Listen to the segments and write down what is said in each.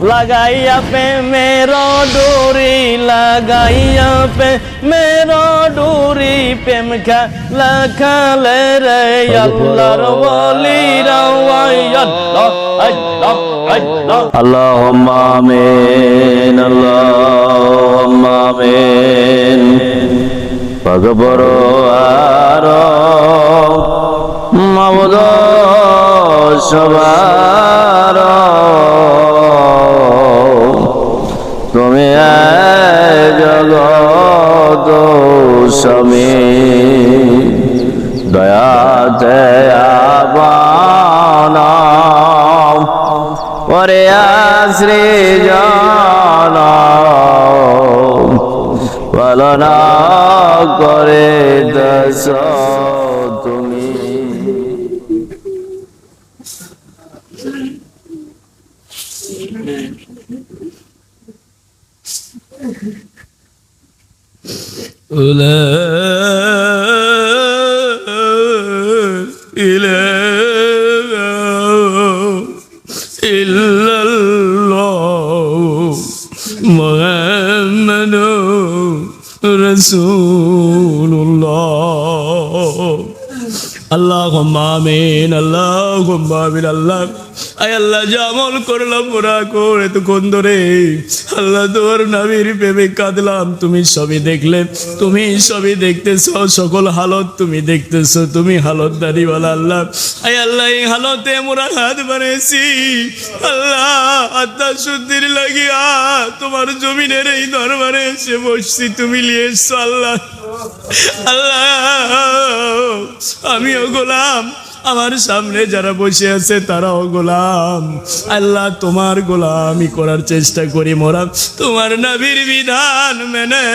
লাগাইয়া পে মেরো ডুরি, লাগাইয়া পে মেরো ডুরি, প্রেম খেলা খেলে রে আল্লাহর ওলি রাওয়াই আল্লাহ আল্লাহ আল্লাহ আল্লাহুম্মা আমিন আল্লাহুম্মা আমিন। ভগবর আর মাবুদ সবার তুমি জগত স্বামী দয়াতে আবানা ওরে আশ্রে জানা পালনা করে দশ। La ilahe illallah Muhammedun Resulullah. আল্লাহ মামিন আল্লাহ মামিন আল্লাহ। আয় আল্লাহ, যা আমল করলাম, ওরা করে তো কোন ধরে আল্লাহ, তোর নাবির প্রেমে কাঁদলাম। তুমি সবই দেখলে, তুমি সবই দেখতেছ। সকল হালত তুমি দেখতেছ, তুমি হালত দাঁড়িওয়ালা আল্লাহ। আয় আল্লাহ, এই হালতে মোরা হাত বানিয়েছি আল্লাহ, আত্মা শুদ্ধির লাগিয়া তোমার জমিনের এই দরবারে এসে বসছি। তুমি লিয়েছ আল্লাহ। আল্লাহ। আমিও গোলাম। আমার সামনে যারা বসে আছে তারাও গোলাম। আল্লাহ তোমার গোলামি করার চেষ্টা করি মোরা। তোমার নবীর বিধান মেনে।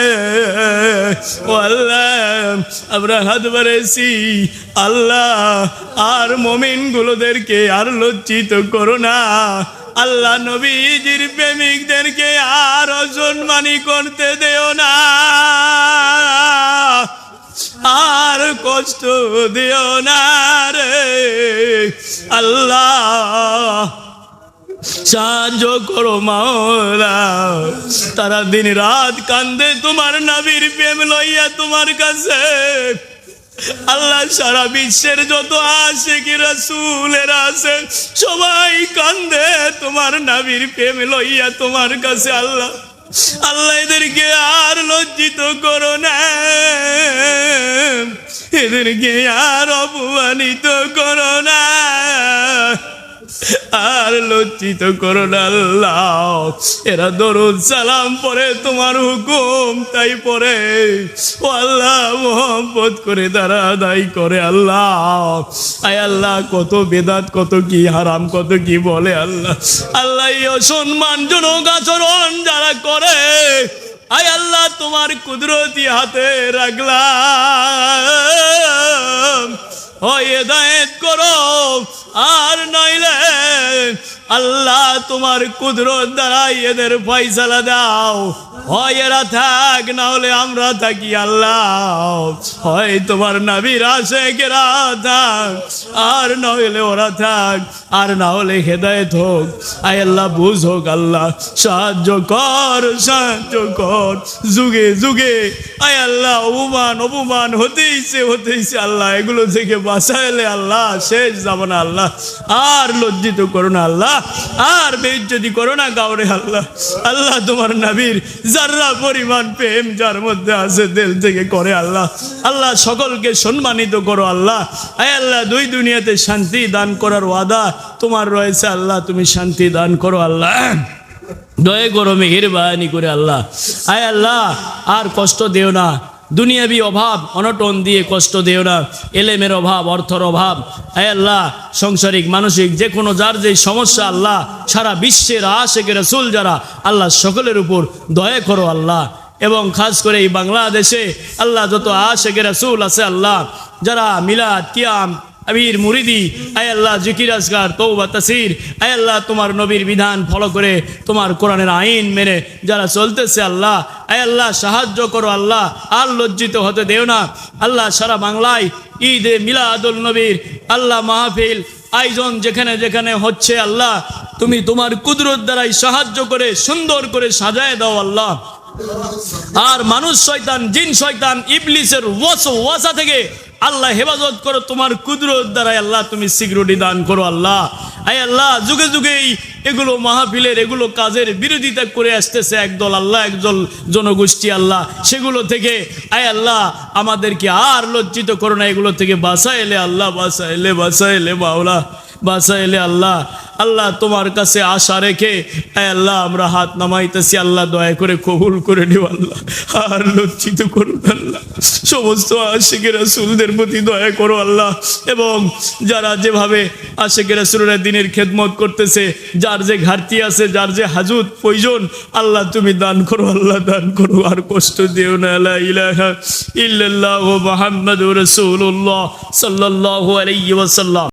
ও আল্লাহ, আমরা হাত বাড়েছি আল্লাহ, আর মমিন গুলোদেরকে আর লজ্জিত করো না। আল্লাহ নবীজির প্রেমিকদেরকে আর অসম্মানী করতে দেও না। আর কষ্ট দিও না রে। আল্লাহ, সাহায্য করো মাওলা। তারা দিন রাত কান্দে তোমার নাবির প্রেম লইয়া তোমার কাছে। আল্লাহ সারা বিশ্বের যত আসে কি রসুলের আছে, সবাই কান্দে তোমার নাবির প্রেম লইয়া তোমার কাছে। আল্লাহ আল্লাহ এদেরকে আর লজ্জিত করো না। এদেরকে আর অপমানিত করো না। আর লজ্জিত করো না আল্লাহ। এরা দরুদ সালাম পরে তোমার হুকুম তাই পরে ও আল্লাহ মোহাম্মত করে তারা আদায় করে আল্লাহ। আয় আল্লাহ, কত বেদাত, কত কি হারাম, কত কি বলে আল্লাহ। আল্লাহ অসম্মানজনক আচরণ যারা করে, আয় আল্লাহ, তোমার কুদরতি হাতে রাখলাম। হয় হেদায়েত করো, আর নইলে আল্লাহ তোমার কুদরত দ্বারাই এদের ফয়সালা দাও। হয় এরা থাক, না হলে আমরা থাকি আল্লাহ। হয় তোমার নাবির আশেকেরা থাক, আর না হলে ওরা থাক, আর না হলে হেদায়েত হোক। আয় আল্লাহ বুঝ হোক আল্লাহ, সাহায্য কর সাহায্য কর। যুগে যুগে, আয় আল্লাহ, অপমান অপমান হতেইছে হতেইছে আল্লাহ, এগুলো থেকে বাঁচাইলে আল্লাহ, শেষ যাব না আল্লাহ। আর লজ্জিত করো না আল্লাহ আর বেজ্জতি করো না গাওরে আল্লাহ আল্লাহ তোমার নাবির যারা পরিমাণ প্রেম যার মধ্যে আছে দিল থেকে করে আল্লাহ। আল্লাহ সকলকে সম্মানিত করো আল্লাহ। আয় আল্লাহ, দুই দুনিয়াতে শান্তি দান করার ওয়াদা তোমার রয়েছে আল্লাহ, তুমি শান্তি দান করো আল্লাহ। দয়ে করো মেহেরবানি করে আল্লাহ। আয় আল্লাহ, আর কষ্ট দেও না। দুনিয়াবি অভাব, অনটন দিয়ে কষ্ট দেও না। এলেমের অভাব, অর্থর অভাব। আয় আল্লাহ, সংসারিক, মানসিক যে কোনো যার যে সমস্যা, আল্লাহ, সারা বিশ্বের আশেকের রসুল যারা, আল্লাহ সকলের উপর দয়া করো আল্লাহ। এবং খাস করে এই বাংলাদেশে আল্লাহ যত আশেকের রসুল আছে আল্লাহ, যারা মিলাদ, কিয়াম আমির মুরিদি, আয় আল্লাহ জিকির আসগার তৌবা তাসির। আয় আল্লাহ তোমার নবীর বিধান ফলো করে তোমার কোরআনের আইন মেনে যারা চলতেছে আল্লাহ। আয় আল্লাহ, সাহায্য করো আল্লাহ। আর লজ্জিত হতে দেও না। আল্লাহ সারা বাংলায় ঈদ ঈদে মিলাদুল নবীর আল্লাহ মাহফিল আয়োজন যেখানে যেখানে হচ্ছে আল্লাহ। তুমি তোমার কুদরত দ্বারাই সাহায্য করে, সুন্দর করে সাজায় দাও আল্লাহ। আর মানুষ শয়তান, জিন শয়তান, ইবলিসের ওয়াসা থেকে আল্লাহ হেফাজত করো, তোমার কুদরত দ্বারা আল্লাহ তুমি সিকিউরিটি দান করো, আল্লাহ। আয় আল্লাহ, যুগে যুগেই এগুলো মাহফিলের, এগুলো কাজের বিরোধিতা করে আসতেছে একদল আল্লাহ, একদল জনগোষ্ঠী আল্লাহ। সেগুলো থেকে, আয় আল্লাহ, আমাদেরকে আর লজ্জিত করো না, এগুলো থেকে বাসা এলে আল্লাহ বাসা এলে বাসা এলে বাউলা বাসা এলে আল্লাহ আল্লাহ তোমার কাছে আশা রেখে আল্লাহ, আমরা হাত নামাইতেছি, আল্লাহ দয়া করে কবুল করে নিও আল্লাহ। আর লজ্জিত করুন আল্লাহ। সমস্ত আশেকের রাসুলদের প্রতি দয়া করো আল্লাহ। এবং যারা যেভাবে আশেকের রাসুলের দিনের খেদমত করতেছে, যার যে ঘাটতি আছে, যার যে হাজুত, প্রয়োজন, আল্লাহ তুমি দান করো, আল্লাহ দান করো। আর কষ্ট দিও না, লা ইলাহা ইল্লাল্লাহু, মুহাম্মাদুর রাসূলুল্লাহ সাল্লাল্লাহু আলাইহি